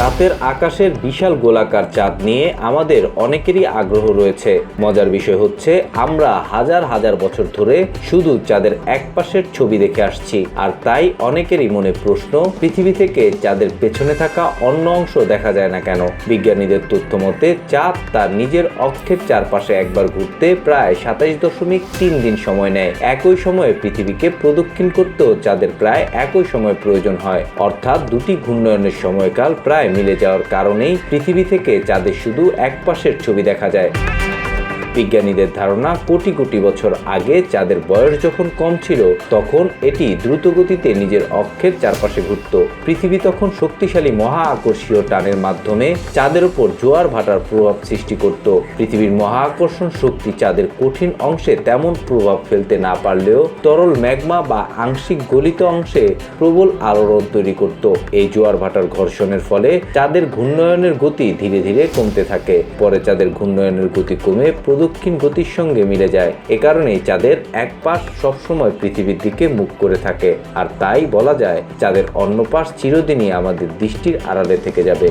রাতের আকাশের বিশাল গোলাকার চাঁদ নিয়ে আমাদের অনেকেরই আগ্রহ রয়েছে। মজার বিষয় হচ্ছে, আমরা হাজার হাজার বছর ধরে শুধু চাঁদের এক পাশের ছবি দেখে আসছি, আর তাই অনেকেরই মনে প্রশ্ন, পৃথিবী থেকে চাঁদের পেছনে থাকা অন্য অংশ দেখা যায় না কেন? বিজ্ঞানীদের তথ্য মতে, চাঁদ তার নিজের অক্ষের চারপাশে একবার ঘুরতে প্রায় সাতাইশ দশমিক তিন দিন সময় নেয়। একই সময়ে পৃথিবীকে প্রদক্ষিণ করতেও চাঁদের প্রায় একই সময় প্রয়োজন হয়। অর্থাৎ দুটি ঘূর্ণয়নের সময়কাল প্রায় মিলে যাওয়ার কারণেই পৃথিবী থেকে চাঁদের শুধু এক পাশের ছবি দেখা যায়। বিজ্ঞানীদের ধারণা, কোটি কোটি বছর আগে চাঁদের বয়স যখন কম ছিল, তখন এটি দ্রুত গতিতে নিজের অক্ষের চারপাশে ঘুরত। পৃথিবী তখন শক্তিশালী মহা আকর্ষীয় টানের মাধ্যমে চাঁদের উপর জোয়ার ভাটার প্রভাব সৃষ্টি করত। পৃথিবীর মহা আকর্ষণ শক্তি চাঁদের কঠিন অংশে তেমন প্রভাব ফেলতে না পারলেও তরল ম্যাগমা বা আংশিক গলিত অংশে প্রবল আলোড়ন তৈরি করত। এই জোয়ার ভাটার ঘর্ষণের ফলে চাঁদের ঘূর্ণয়নের গতি ধীরে ধীরে কমতে থাকে। পরে চাঁদের ঘূর্ণয়নের গতি কমে প্রদক্ষিণ গতির সঙ্গে মিলে যায়। এ কারণেই চাঁদের এক পাশ সবসময় পৃথিবীর দিকে মুখ করে থাকে। আর তাই বলা যায়, চাঁদের অন্য পাশ চিরদিনই আমাদের দৃষ্টির আড়ালে থেকে যাবে।